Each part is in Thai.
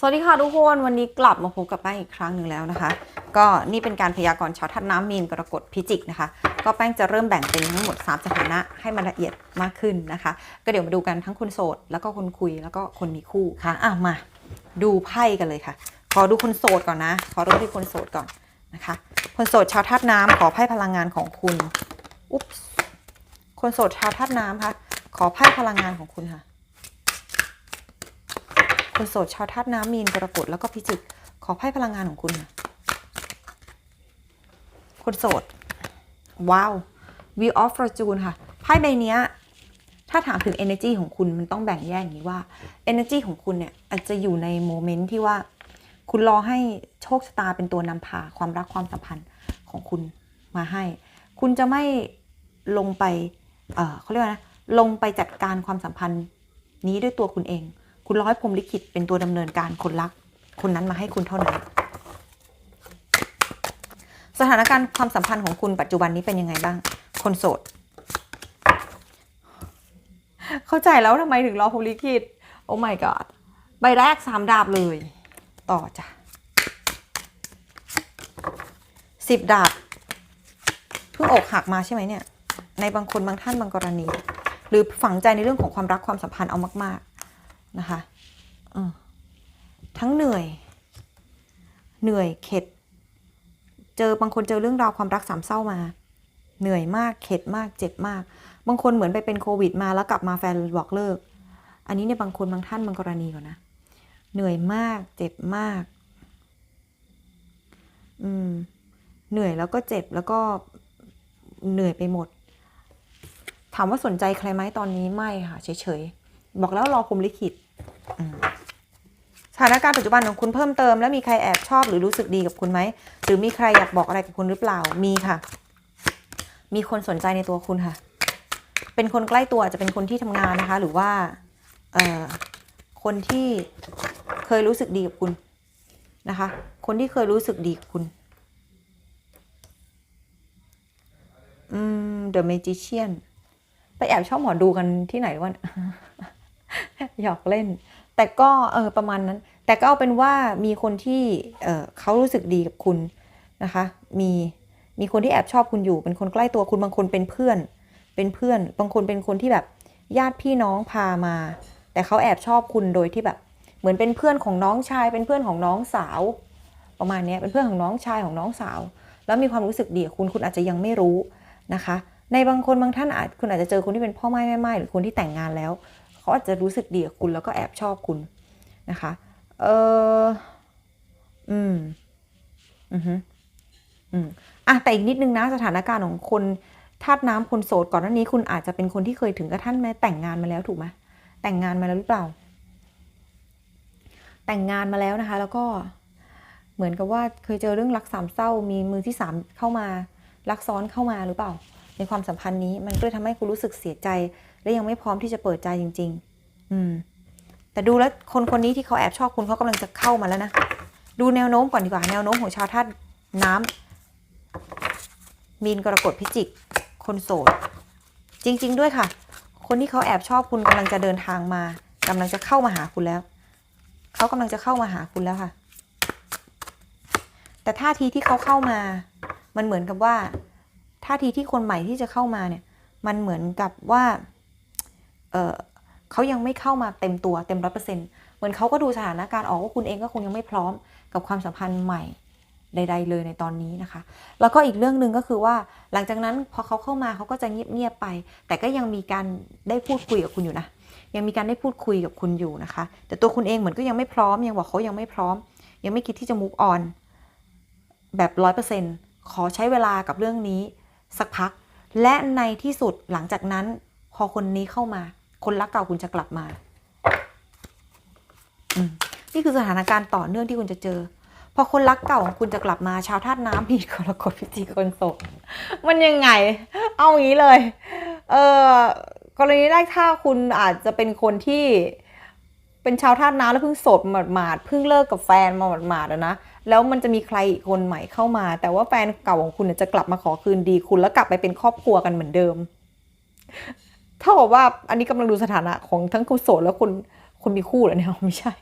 สวัสดีค่ะทุกคนวันนี้กลับมาพบกับแป้งอีกครั้งหนึ่งแล้วนะคะ ก็นี่เป็นการพยากรณ์ชาวธาตุน้ำมีนกรกฎพิจิกนะคะ ก็แป้งจะเริ่มแบ่งเป็นทั้งหมด 3 สถานะให้มันละเอียดมากขึ้นนะคะ ก็เดี๋ยวมาดูกันทั้งคนโสด แล้วก็คนคุยแล้วก็คนมีคู่ค่ะอะมา ดูไพ่กันเลยค่ะ ขอดูคนโสดก่อนนะ ขอเริ่มที่คนโสดก่อนนะคะ คนโสดชาวธาตุน้ำขอไพ่พลังงานของคุณอุ๊บคนโสดชาวธาตุน้ำค่ะขอไพ่พลังงานของคุณค่ะ คนโสดชาวธาตุน้ำมีนกรกฎแล้วก็พิจิก ขอไพ่พลังงานของคุณ คนโสด ว้าว Wheel of Fortune ค่ะ ไพ่ใบเนี้ยถ้าถามถึง energy ของคุณมันต้องแบ่งแยกอย่างนี้ว่า energy ของคุณเนี่ยอาจจะอยู่ในโมเมนต์ที่ว่า คุณรอให้โชคชะตาเป็นตัวนำพาความรักความสัมพันธ์ของคุณมาให้ คุณจะไม่ลงไป เออเขาเรียกว่านะ ลงไปจัดการความสัมพันธ์นี้ด้วยตัวคุณเอง คุณร้อให้พรมลิขิตเป็นตัวดำเนินการคนรัก คนนั้นมาให้คุณเท่านั้น สถานการณ์ความสัมพันธ์ของคุณปัจจุบันนี้เป็นยังไงบ้าง คนโสด เข้าใจแล้วทำไมถึงรอพรมลิขิต โอ้ my god ใบแรกสามดาบเลย ต่อจ้ะสิบดาบเพิ่งอกหักมาใช่ไหมเนี่ย ในบางคนบางท่านบางกรณี หรือฝังใจในเรื่องของความรักความสัมพันธ์เอามากๆ นะคะทั้งเหนื่อย เหนื่อยเข็ด เจอบางคนเจอเรื่องราวความรักสามเศร้ามา เหนื่อยมากเข็ดมากเจ็บมาก บางคนเหมือนไปเป็นโควิดมาแล้วกลับมาแฟนบอกเลิก อันนี้เนี่ยบางคนบางท่านบางกรณีก่อนนะ เหนื่อยมากเจ็บมาก อืม เหนื่อยแล้วก็เจ็บแล้วก็เหนื่อยไปหมด ถามว่าสนใจใครไหมตอนนี้ไม่ค่ะเฉยๆ บอกแล้วรอพรมลิขิต สถานการณ์ปัจจุบันของคุณเพิ่มเติม แล้วมีใครแอบชอบหรือรู้สึกดีกับคุณไหม หรือมีใครอยากบอกอะไรกับคุณหรือเปล่ามีค่ะ มีคนสนใจในตัวคุณค่ะ เป็นคนใกล้ตัวอาจจะเป็นคนที่ทำงานนะคะ หรือว่าเอ่อคนที่เคยรู้สึกดีกับคุณนะคะ คนที่เคยรู้สึกดีกับคุณอืม The Magician ไปแอบชอบหมอดูกันที่ไหนวะ หยอกเล่น แต่ก็เออประมาณนั้น แต่ก็เอาเป็นว่ามีคนที่เออเขารู้สึกดีกับคุณนะคะ มีมีคนที่แอบชอบคุณอยู่ เป็นคนใกล้ตัวคุณบางคนเป็นเพื่อน เป็นเพื่อน บางคนเป็นคนที่แบบญาติพี่น้องพามา แต่เขาแอบชอบคุณโดยที่แบบ เหมือนเป็นเพื่อนของน้องชาย เป็นเพื่อนของน้องสาว ประมาณเนี้ยเป็นเพื่อนของน้องชายของน้องสาว แล้วมีความรู้สึกดีกับคุณคุณอาจจะยังไม่รู้นะคะ ในบางคนบางท่านอาจคุณอาจจะเจอคนที่เป็นพ่อไม้แม่ไม้หรือคนที่แต่งงานแล้ว เขาอาจจะรู้สึกดีกับคุณแล้วก็แอบชอบคุณนะคะ เอออืม อือฮึอืมอะแต่อีกนิดนึงนะสถานการณ์ของคนธาตุน้ำคนโสดก่อนหน้านี้คุณอาจจะเป็นคนที่เคยถึงกระทั่งแม้แต่งงานมาแล้วถูกไหมแต่งงานมาแล้วหรือเปล่า แต่งงานมาแล้วนะคะ แล้วก็เหมือนกับว่าเคยเจอเรื่องรักสามเศร้ามีมือที่สามเข้ามารักซ้อนเข้ามาหรือเปล่า ในความสัมพันธ์นี้มันก็เลยทำให้คุณรู้สึกเสียใจ และยังไม่พร้อมที่จะเปิดใจจริง ๆ อืม แต่ดูแล้วคนคนนี้ที่เขาแอบชอบคุณเขากำลังจะเข้ามาแล้วนะ ดูแนวโน้มก่อนดีกว่า แนวโน้มของชาวธาตุน้ำมีนกรกฎพิจิก คนโสด จริง ๆ ด้วยค่ะ คนที่เขาแอบชอบคุณกำลังจะเดินทางมากำลังจะเข้ามาหาคุณแล้ว เขากำลังจะเข้ามาหาคุณแล้วค่ะ แต่ท่าทีที่เขาเข้ามา มันเหมือนกับว่าท่าทีที่คนใหม่ที่จะเข้ามาเนี่ย มันเหมือนกับว่า เขายังไม่เข้ามาเต็มตัวเต็มร้อยเปอร์เซ็นต์เหมือนเขาก็ดูสถานการณ์ออกว่าคุณเองก็คงยังไม่พร้อมกับความสัมพันธ์ใหม่ใด ๆ เลยในตอนนี้นะคะ แล้วก็อีกเรื่องหนึ่งก็คือว่าหลังจากนั้นพอเขาเข้ามาเขาก็จะเงียบๆไป แต่ก็ยังมีการได้พูดคุยกับคุณอยู่นะ ยังมีการได้พูดคุยกับคุณอยู่นะคะ แต่ตัวคุณเองเหมือนก็ยังไม่พร้อม ยังบอกเขายังไม่พร้อม ยังไม่คิดที่จะ move on แบบร้อยเปอร์เซ็นต์ขอใช้เวลากับเรื่องนี้ สักพัก และในที่สุดหลังจากนั้น พอคนนี้เข้ามา คนรักเก่าคุณจะกลับมาอืนี่คือสถานการณ์ต่อเนื่องที่คุณจะเจอ พอคนรักเก่าของคุณจะกลับมา ชาวธาตุน้ำมีกรกฎพิจิกคนโสดมันยังไง เอาอย่างนี้เลย เออกรณีแรกถ้าคุณอาจจะเป็นคนที่เป็นชาวธาตุน้ำแล้วเพิ่งโสดหมาดๆเพิ่งเลิกกับแฟนมาหมาดๆนะแล้วมันจะมีใครอีกคนใหม่เข้ามา แต่ว่าแฟนเก่าของคุณจะกลับมาขอคืนดีคุณแล้วกลับไปเป็นครอบครัวกันเหมือนเดิม เท่ากับว่าอันนี้กำลังดูสถานะของทั้งคนโสดแล้วคนคนมีคู่เหรอเนี่ยไม่ใช่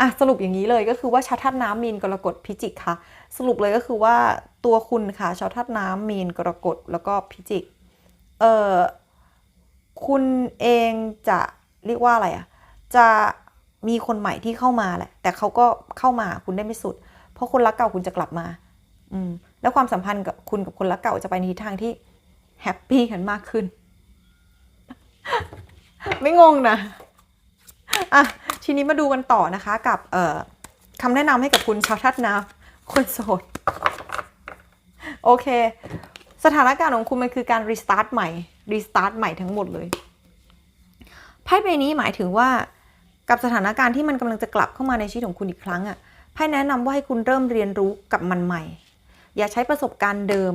อะสรุปอย่างนี้เลยก็คือว่าชาวธาตุน้ำมีนกรกฎพิจิกค่ะ สรุปเลยก็คือว่าตัวคุณค่ะชาวธาตุน้ำมีนกรกฎแล้วก็พิจิกเออคุณเองจะเรียกว่าอะไรอะจะมีคนใหม่ที่เข้ามาแหละ แต่เขาก็เข้ามาคุณได้ไม่สุด เพราะคนรักเก่าคุณจะกลับมา อืมแล้วความสัมพันธ์กับคุณกับคนรักเก่าจะไปในทิศทางที่แฮปปี้กันมากขึ้น ไม่งงนะอะทีนี้มาดูกันต่อนะคะกับเอ่อคำแนะนำให้กับคุณชาวธาตุน้ำคนโสด โอเค สถานการณ์ของคุณมันคือการรีสตาร์ทใหม่รีสตาร์ทใหม่ทั้งหมดเลยไพ่ใบนี้หมายถึงว่ากับสถานการณ์ที่มันกำลังจะกลับเข้ามาในชีวิตของคุณอีกครั้งอะ่ะไพ่แนะนำว่าให้คุณเริ่มเรียนรู้กับมันใหม่ อย่าใช้ประสบการณ์เดิม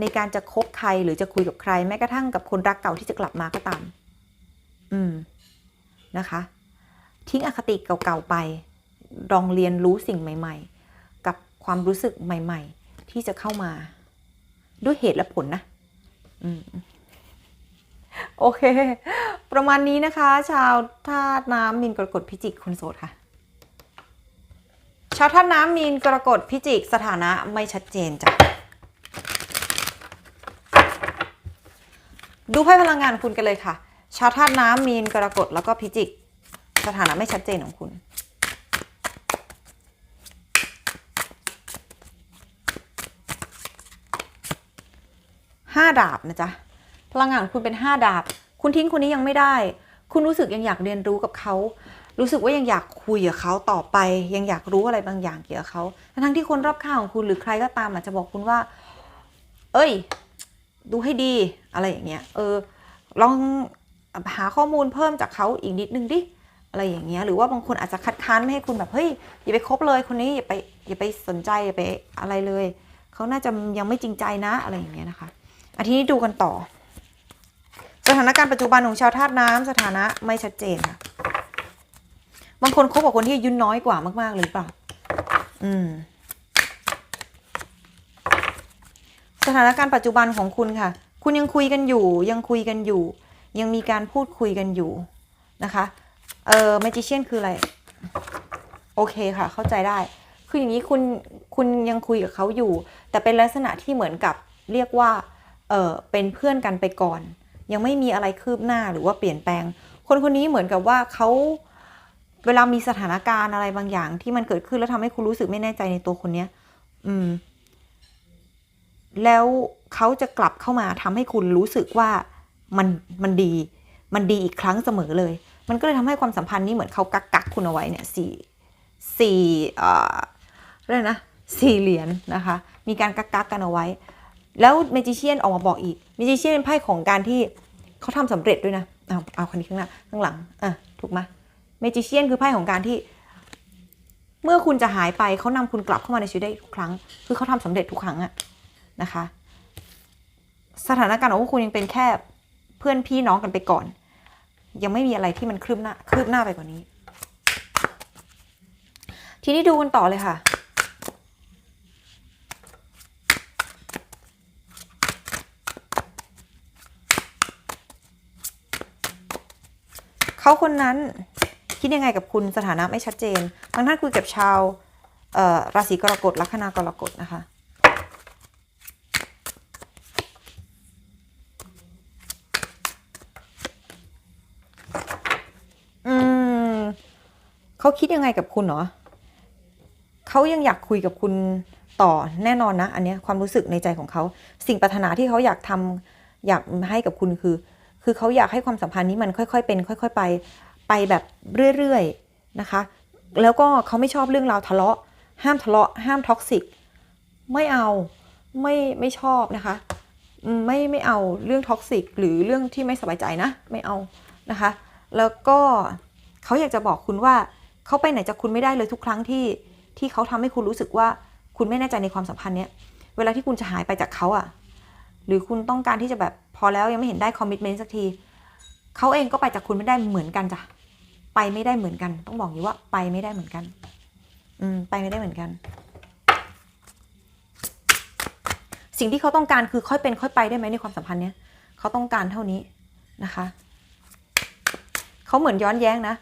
ในการจะคบใครหรือจะคุยกับใคร แม้กระทั่งกับคนรักเก่าที่จะกลับมาก็ตาม อืมนะคะ ทิ้งอคติเก่าๆไปลองเรียนรู้สิ่งใหม่ ๆ กับความรู้สึกใหม่ ๆ ที่จะเข้ามา ด้วยเหตุและผลนะอืมโอเค ประมาณนี้นะคะ ชาวธาตุน้ำมีนกรกฎพิจิกคนโสดค่ะ ชาวธาตุน้ำมีนกรกฎพิจิกสถานะไม่ชัดเจนจ้ะ ดูไพ่พลังงานคุณกันเลยค่ะ ชาวธาตุน้ำมีนกรกฎแล้วก็พิจิก สถานะไม่ชัดเจนของคุณห้าดาบนะจ๊ะ พลังงานของคุณเป็นห้าดาบ คุณทิ้งคนนี้ยังไม่ได้ คุณรู้สึกยังอยากเรียนรู้กับเขา รู้สึกว่ายังอยากคุยกับเขาต่อไป ยังอยากรู้อะไรบางอย่างเกี่ยวกับเขา ทั้งที่คนรอบข้างของคุณหรือใครก็ตามอาจจะบอกคุณว่า เอ้ย ดูให้ดีอะไรอย่างเงี้ยเออลองหาข้อมูลเพิ่มจากเขาอีกนิดนึงดิอะไรอย่างเงี้ยหรือว่าบางคนอาจจะคัดค้านไม่ให้คุณแบบเฮ้ยอย่าไปคบเลยคนนี้อย่าไปอย่าไปสนใจอย่าไปอะไรเลยเขาน่าจะยังไม่จริงใจนะอะไรอย่างเงี้ยนะคะอาทีนี้ดูกันต่อ สถานการณ์ปัจจุบันของชาวธาตุน้ำสถานะไม่ชัดเจนค่ะบางคนคบกับคนที่อายุน้อยกว่ามาก ๆ เลยหรือเปล่า อืม ส ถานการณ์ปัจจุบันของคุณค่ะ คุณยังคุยกันอยู่ ยังคุยกันอยู่ ยังมีการพูดคุยกันอยู่นะคะเออ m มจิเชียนคืออะไร โอเคค่ะ เข้าใจได้ คืออย่างนี้คุณคุณยังคุยกับเขาอยู่ แต่เป็นลักษณะที่เหมือนกับเรียกว่าเออเป็นเพื่อนกันไปก่อน ยังไม่มีอะไรคืบหน้าหรือว่าเปลี่ยนแปลง คนคนนี้เหมือนกับว่าเขาเวลามีสถานการณ์อะไรบางอย่างที่มันเกิดขึ้นแล้วทำให้คุณรู้สึกไม่แน่ใจในตัวคนเนี้ย อืม แล้วเขาจะกลับเข้ามาทำให้คุณรู้สึกว่ามันมันดี มันดีอีกครั้งเสมอเลย มันก็เลยทำให้ความสัมพันธ์นี้เหมือนเขากักกักคุณเอาไว้เนี่ยสี่สี่เอ่อเรียกนะสี่เหรียญนะคะ มีการกักกักกันเอาไว้ แล้วเมจิเชียนออกมาบอกอีกเมจิเชียนเป็นไพ่ของการที่เขาทำสำเร็จด้วยนะเอาเอาคนนี้ข้างหน้าข้างหลังอะถูกไหมเมจิเชียนคือไพ่ของการที่ เมื่อคุณจะหายไปเขานำคุณกลับเข้ามาในชีวิตได้ทุกครั้ง คือเขาทำสำเร็จทุกครั้งอะ นะคะ สถานการณ์ของพวกคุณยังเป็นแค่เพื่อนพี่น้องกันไปก่อน ยังไม่มีอะไรที่มันคืบหน้าคืบหน้าไปกว่านี้ ทีนี้ดูกันต่อเลยค่ะเขาคนนั้นคิดยังไงกับคุณสถานะไม่ชัดเจนบางท่านคุยกับชาวราศีกรกฎลัคนากรกฎนะคะ เขาคิดยังไงกับคุณเหรอเขายังอยากคุยกับคุณต่อแน่นอนนะ อันเนี้ยความรู้สึกในใจของเขา สิ่งปรารถนาที่เขาอยากทำอยากให้กับคุณคือ คือเขาอยากให้ความสัมพันธ์นี้มันค่อย ๆ เป็น ค่อย ๆ ไปไปแบบเรื่อยๆนะคะ แล้วก็เขาไม่ชอบเรื่องราวทะเลาะ ห้ามทะเลาะ ห้ามท็อกซิกไม่เอาไม่ไม่ชอบนะคะ ไม่ไม่เอาเรื่องท็อกซิกหรือเรื่องที่ไม่สบายใจนะ ไม่เอานะคะ แล้วก็เขาอยากจะบอกคุณว่า เขาไปไหนจากคุณไม่ได้เลยทุกครั้งที่ที่เขาทำให้คุณรู้สึกว่าคุณไม่แน่ใจในความสัมพันธ์เนี้ยเวลาที่คุณจะหายไปจากเขาอะหรือคุณต้องการที่จะแบบพอแล้วยังไม่เห็นได้คอมมิชเมนต์สักทีเขาเองก็ไปจากคุณไม่ได้เหมือนกันจ้ะไปไม่ได้เหมือนกัน ต้องบอกอย่างนี้ว่าไปไม่ได้เหมือนกัน อืมไปไม่ได้เหมือนกัน สิ่งที่เขาต้องการคือค่อยเป็นค่อยไปได้ไหมในความสัมพันธ์เนี้ยเขาต้องการเท่านี้นะคะ เขาเหมือนย้อนแย้งนะ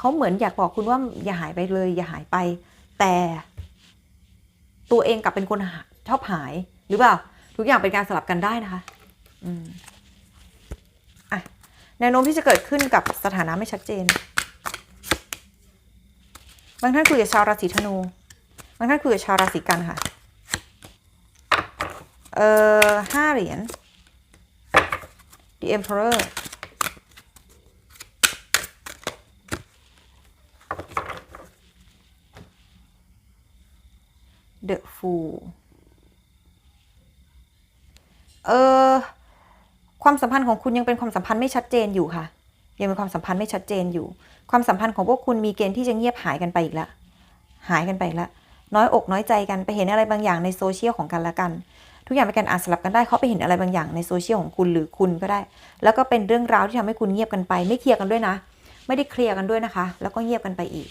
เขาเหมือนอยากบอกคุณว่าอย่าหายไปเลย อย่าหายไป แต่ตัวเองกลับเป็นคนชอบหายหรือเปล่า ทุกอย่างเป็นการสลับกันได้นะคะ อืมอะแนวโน้มที่จะเกิดขึ้นกับสถานะไม่ชัดเจน บางท่านคุยกับชาวราศีธนู บางท่านคุยกับชาวราศีกันค่ะ เอ่อห้าเหรียญ The Emperor The Fool เออความสัมพันธ์ของคุณยังเป็นความสัมพันธ์ไม่ชัดเจนอยู่ค่ะ ยังเป็นความสัมพันธ์ไม่ชัดเจนอยู่ ความสัมพันธ์ของพวกคุณมีเกณฑ์ที่จะเงียบหายกันไปอีกล้วหายกันไปอีกแล้วน้อยอกน้อยใจกันไปเห็นอะไรบางอย่างในโซเชียลของกันและกัน ทุกอย่างเป็นการอ่านสลับกันได้เขาไปเห็นอะไรบางอย่างในโซเชียลของคุณหรือคุณก็ได้ แล้วก็เป็นเรื่องราวที่ทำให้คุณเงียบกันไป ไม่เคลียร์กันด้วยนะ ไม่ได้เคลียร์กันด้วยนะคะ แล้วก็เงียบกันไปอีก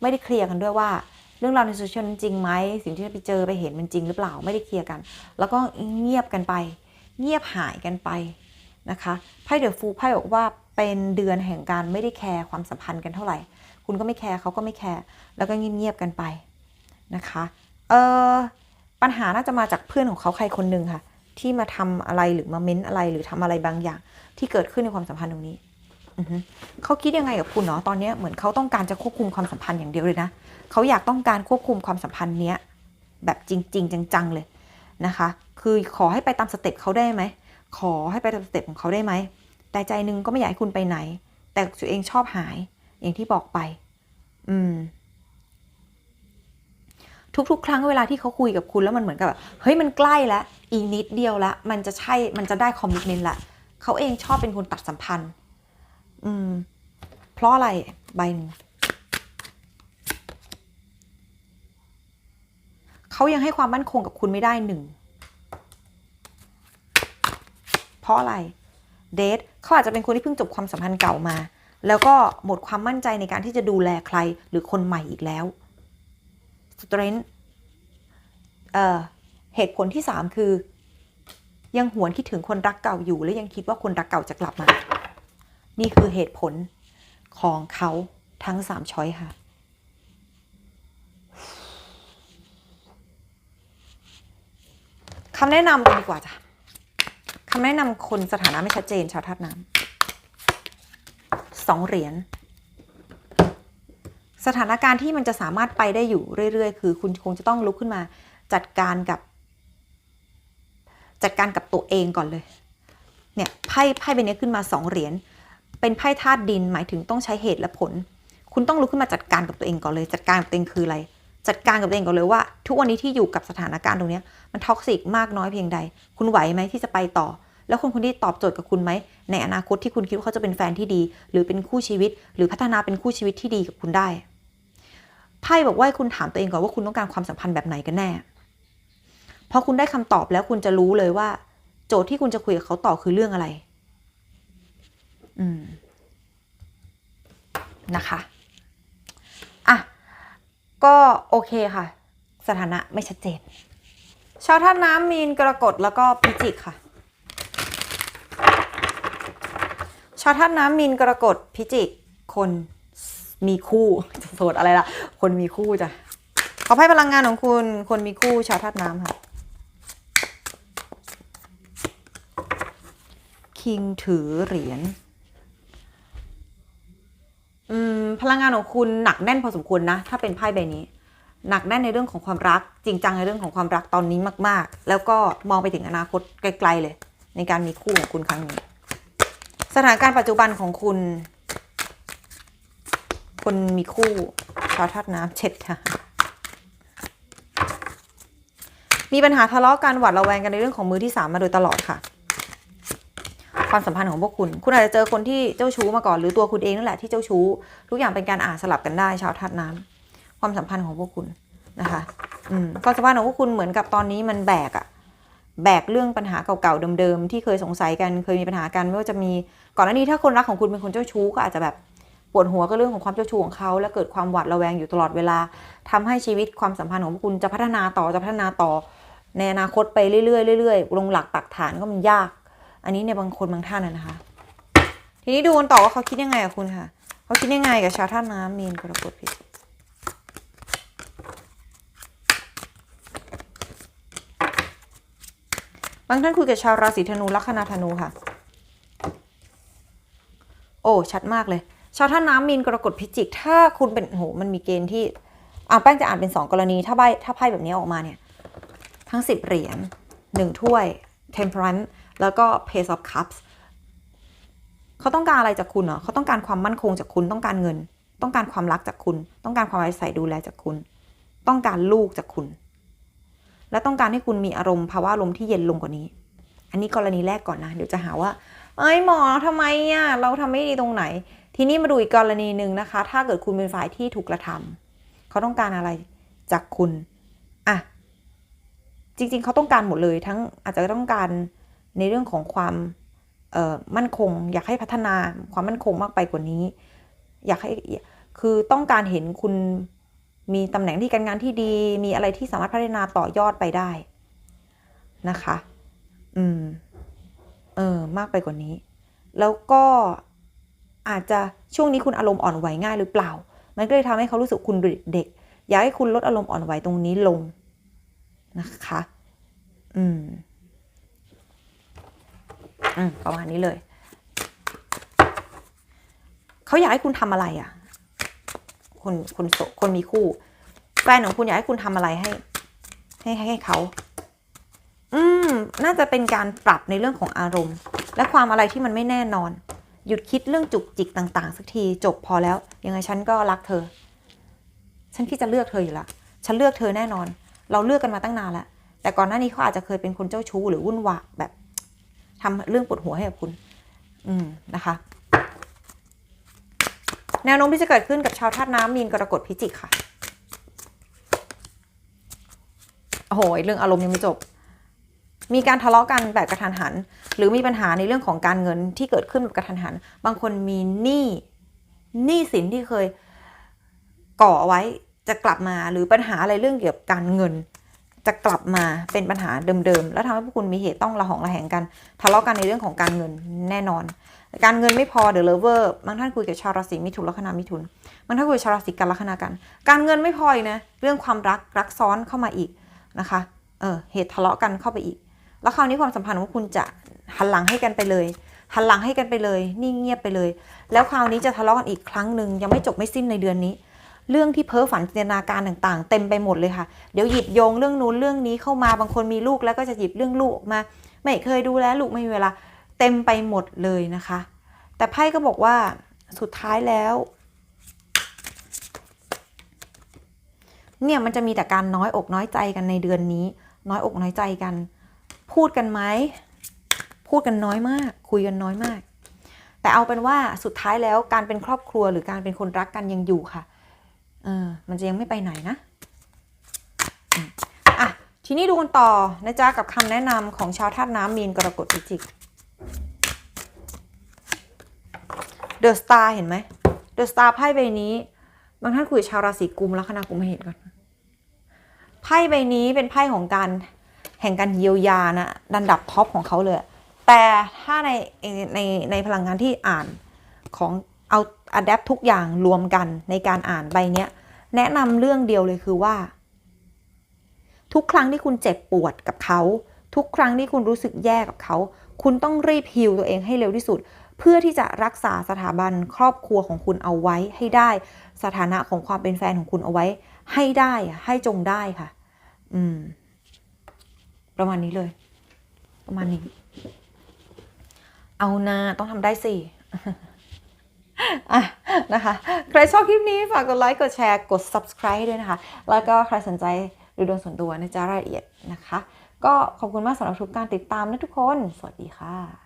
ไม่ได้เคลียร์กันด้วยว่า เรื่องราวในโซเชียลนั้นจริงไหมสิ่งที่ไปเจอไปเห็นมันจริงหรือเปล่าไม่ได้เคลียร์กัน แล้วก็เงียบกันไป เงียบหายกันไปนะคะไพ่เดอะฟูไพ่บอกว่าเป็นเดือนแห่งการไม่ได้แคร์ความสัมพันธ์กันเท่าไหร่ คุณก็ไม่แคร์เขาก็ไม่แคร์แล้วก็เงียบๆกันไปนะคะเออปัญหาน่าจะมาจากเพื่อนของเขาใครคนหนึ่งค่ะ ที่มาทำอะไรหรือมาเม้นอะไรหรือทำอะไรบางอย่าง ที่เกิดขึ้นในความสัมพันธ์ตรงนี้ เขาคิดยังไงกับคุณเนาะตอนนี้เหมือนเขาต้องการจะควบคุมความสัมพันธ์อย่างเดียวเลยนะเขาอยากต้องการควบคุมความสัมพันธ์เนี้ยแบบจริง ๆ จังๆเลยนะคะ คือขอให้ไปตามสเต็ปเขาได้ไหมขอให้ไปตามสเต็ปของเขาได้ไหมแต่ใจหนึงก็ไม่อยากให้คุณไปไหน แต่ตัวเองชอบหายอย่างที่บอกไป อืมทุกๆ ครั้งเวลาที่เขาคุยกับคุณแล้วมันเหมือนกับแบบเฮ้ยมันใกล้แล้วอีกนิดเดียวละมันจะใช่มันจะได้คอมมิชเมนต์ละเขาเองชอบเป็นคนตัดสัมพันธ์ อืม เพราะอะไรใบหนึ่งเขายังให้ความมั่นคงกับคุณไม่ได้หนึ่ง เพราะอะไร เดทเขาอาจจะเป็นคนที่เพิ่งจบความสัมพันธ์เก่ามา แล้วก็หมดความมั่นใจในการที่จะดูแลใครหรือคนใหม่อีกแล้วสเตรนเอ่อเหตุผลที่สามคือ ยังหวนคิดถึงคนรักเก่าอยู่ และยังคิดว่าคนรักเก่าจะกลับมา นี่คือเหตุผลของเขาทั้งสามช้อยค่ะ คำแนะนำกันดีกว่าจ้ะ คำแนะนำคนสถานะไม่ชัดเจนชาวธาตุน้ำสองเหรียญ สถานการณ์ที่มันจะสามารถไปได้อยู่เรื่อย ๆ คือคุณคงจะต้องลุกขึ้นมาจัดการกับ จัดการกับตัวเองก่อนเลย เนี่ยไพ่ไพ่ใบนี้ขึ้นมาสองเหรียญ เป็นไพ่ธาตุดิน หมายถึงต้องใช้เหตุและผล คุณต้องลุกขึ้นมาจัดการกับตัวเองก่อนเลย จัดการกับตัวเองคืออะไร จัดการกับตัวเองก่อนเลยว่า ทุกวันนี้ที่อยู่กับสถานการณ์ตรงนี้มันท็อกซิกมากน้อยเพียงใด คุณไหวไหมที่จะไปต่อ แล้วคนคนที่ตอบโจทย์กับคุณไหม ในอนาคตที่คุณคิดว่าเขาจะเป็นแฟนที่ดี หรือเป็นคู่ชีวิต หรือพัฒนาเป็นคู่ชีวิตที่ดีกับคุณได้ไพ่บอกว่าให้คุณถามตัวเองก่อนว่าคุณต้องการความสัมพันธ์แบบไหนกันแน่พอคุณได้คำตอบแล้วคุณจะรู้เลยว่า โจทย์ที่คุณจะคุยกับเขาต่อคือเรื่องอะไร นะคะอะก็โอเคค่ะ สถานะไม่ชัดเจน ชาวท่าตุน้ำมีนกรกฎแล้วก็พิจิกค่ะ ชาวท่าตุน้ำมีนกรกฎพิจิก คนมีคู่จะโสดอะไรล่ะ คนมีคู่จ้ะขอให้พลังงานของคุณคนมีคู่ชาวธาตุน้ำค่ะ คิงถือเหรียญ อืม พลังงานของคุณหนักแน่นพอสมควรนะ ถ้าเป็นไพ่ใบนี้ หนักแน่นในเรื่องของความรัก จริงจังในเรื่องของความรักตอนนี้มาก ๆ แล้วก็มองไปถึงอนาคตไกล ๆ เลย ในการมีคู่ของคุณครั้งนี้ สถานการณ์ปัจจุบันของคุณ คนมีคู่ชาวธาตุน้ำเช็ดค่ะมีปัญหาทะเลาะกันหวาดระแวงกันในเรื่องของมือที่สามมาโดยตลอดค่ะ ความสัมพันธ์ของพวกคุณ คุณอาจจะเจอคนที่เจ้าชู้มาก่อน หรือตัวคุณเองนั่นแหละที่เจ้าชู้ ทุกอย่างเป็นการอ่านสลับกันได้ชาวธาตุน้ำความสัมพันธ์ของพวกคุณนะคะอืมความสัมพันธ์ของพวกคุณเหมือนกับตอนนี้มันแบกอะแบกเรื่องปัญหาเก่าๆเดิมๆที่เคยสงสัยกันเคยมีปัญหากันไม่ว่าจะมีก่อนหน้านี้ถ้าคนรักของคุณเป็นคนเจ้าชู้ก็อาจจะแบบปวดหัวกับเรื่องของความเจ้าชู้ของเขา และเกิดความหวาดระแวงอยู่ตลอดเวลาทำให้ชีวิตความสัมพันธ์ของพวกคุณจะพัฒนาต่อจะพัฒนาต่อในอนาคตไปเรื่อยๆเรื่อยๆลงหลักปักฐานก็มันยาก อันนี้เนี่ยบางคนบางท่านนะนะคะ ทีนี้ดูกันต่อว่าเขาคิดยังไงกับคุณค่ะ เขาคิดยังไงกับชาวท่าน้ำมีนกรกฎพิจิกบางท่านคุยกับชาวราศีธนูลัคนาธนูค่ะ โอ้ ชัดมากเลย ชาวท่าน้ำมีนกรกฎพิจิก ถ้าคุณเป็นโหมันมีเกณฑ์ที่อ่าแป้งจะอ่านเป็นสองกรณี ถ้าใบถ้าไพ่แบบนี้ออกมาเนี่ย ทั้งสิบเหรียญหนึ่งถ้วย temperance แล้วก็ page of cups เขาต้องการอะไรจากคุณเหรอเขาต้องการความมั่นคงจากคุณต้องการเงิน ต้องการความรักจากคุณ ต้องการความไว้ใส่ดูแลจากคุณ ต้องการลูกจากคุณ และต้องการให้คุณมีอารมณ์ภาวะอารมที่เย็นลงกว่านี้ อันนี้กรณีแรกก่อนนะ เดี๋ยวจะหาว่า เอ้ยหมอทำไมอะเราทำไม่ดีตรงไหน ทีนี้มาดูอีกกรณีหนึ่งนะคะ ถ้าเกิดคุณเป็นฝ่ายที่ถูกกระทำเขาต้องการอะไรจากคุณอะจริง ๆ เขาต้องการหมดเลยทั้งอาจจะต้องการ ในเรื่องของความมั่นคง อยากให้พัฒนาความมั่นคงมากไปกว่านี้ อยากให้คือต้องการเห็นคุณมีตำแหน่งที่การงานที่ดี มีอะไรที่สามารถพัฒนาต่อยอดไปได้นะคะ อืม เออ มากไปกว่านี้ แล้วก็อาจจะช่วงนี้คุณอารมณ์อ่อนไหวง่ายหรือเปล่า มันก็เลยทำให้เขารู้สึกคุณเด็ก อยากให้คุณลดอารมณ์อ่อนไหวตรงนี้ลงนะคะ อืม ประมาณนี้เลย เขาอยากให้คุณทำอะไรอะคนคนโสคนมีคู่ แฟนของคุณอยากให้คุณทำอะไรให้ให้ ให้ให้เขา อืม น่าจะเป็นการปรับในเรื่องของอารมณ์ และความอะไรที่มันไม่แน่นอน หยุดคิดเรื่องจุกจิกต่างๆ สักทีจบพอแล้ว ยังไงฉันก็รักเธอ ฉันคิดจะเลือกเธออยู่ละฉันเลือกเธอแน่นอน เราเลือกกันมาตั้งนานแล้วแต่ก่อนหน้านี้เขาอาจจะเคยเป็นคนเจ้าชู้หรือวุ่นวายแบบ ทำเรื่องปวดหัวให้กับคุณ อืมนะคะ แนวโน้มที่จะเกิดขึ้นกับชาวธาตุน้ำมีนกรกฎพิจิกค่ะโอ้โหเรื่องอารมณ์ยังไม่จบ มีการทะเลาะกันแบบกระทันหัน หรือมีปัญหาในเรื่องของการเงินที่เกิดขึ้นแบบกระทันหัน บางคนมีหนี้หนี้สินที่เคยก่อไว้จะกลับมาหรือปัญหาอะไรเรื่องเกี่ยวกับการเงิน จะกลับมาเป็นปัญหาเดิมๆ แล้วทำให้พวกคุณมีเหตุต้องระหองระแหงกัน ทะเลาะกันในเรื่องของการเงินแน่นอน การเงินไม่พอเดอะเลเวอร์บางท่านคุยกับชาวราศีมิถุนลัคนามิถุนบางท่านคุยกับชาวราศีกันลัคนากัน การเงินไม่พออีกนะเรื่องความรักรักซ้อนเข้ามาอีกนะคะเออเหตุทะเลาะกันเข้าไปอีก แล้วคราวนี้ความสัมพันธ์ของคุณจะหันหลังให้กันไปเลยหันหลังให้กันไปเลยนิ่งเงียบไปเลย แล้วคราวนี้จะทะเลาะกันอีกครั้งหนึ่งยังไม่จบไม่สิ้นในเดือนนี้ เรื่องที่เพ้อฝันจินตนาการต่างๆ เต็มไปหมดเลยค่ะ เดี๋ยวหยิบโยงเรื่องนู้นเรื่องนี้เข้ามาบางคนมีลูกแล้วก็จะหยิบเรื่องลูกมา ไม่เคยดูแลลูกไม่มีเวลาเต็มไปหมดเลยนะคะ แต่ไพ่ก็บอกว่าสุดท้ายแล้ว เนี่ยมันจะมีแต่การน้อยอกน้อยใจกันในเดือนนี้ น้อยอกน้อยใจกัน พูดกันไหมพูดกันน้อยมาก คุยกันน้อยมาก แต่เอาเป็นว่าสุดท้ายแล้วการเป็นครอบครัวหรือการเป็นคนรักกันยังอยู่ค่ะ เออมันจะยังไม่ไปไหนนะอะทีนี้ดูกันต่อนะจ๊ะกับคำแนะนำของชาวธาตุน้ำมีนกรกฎพิจิกเดอะสตาร์เห็นไหมเดอะสตาร์ไพ่ใบนี้ บางท่านคุยกับชาวราศีกุมลัคนากุมให้เห็นก่อนไพ่ใบนี้เป็นไพ่ของการแห่งการเยียวยานะดันดับท็อปของเขาเลย แต่ถ้าในในในพลังงานที่อ่านของเอาอัดแอปทุกอย่างรวมกันในการอ่านใบเนี้ย แนะนำเรื่องเดียวเลยคือว่า ทุกครั้งที่คุณเจ็บปวดกับเขา ทุกครั้งที่คุณรู้สึกแย่กับเขา คุณต้องรีบฮิวตัวเองให้เร็วที่สุด เพื่อที่จะรักษาสถาบันครอบครัวของคุณเอาไว้ให้ได้ สถานะของความเป็นแฟนของคุณเอาไว้ ให้ได้ให้จงได้ค่ะ อืม ประมาณนี้เลย ประมาณนี้ เอานาต้องทำได้สิ อะนะคะ ใครชอบคลิปนี้ฝากกดไลค์กดแชร์กด subscribe ด้วยนะคะ แล้วก็ใครสนใจดูดวงส่วนตัวนะจ๊ะรายละเอียดนะคะ ก็ขอบคุณมากสำหรับทุกการติดตามนะทุกคน สวัสดีค่ะ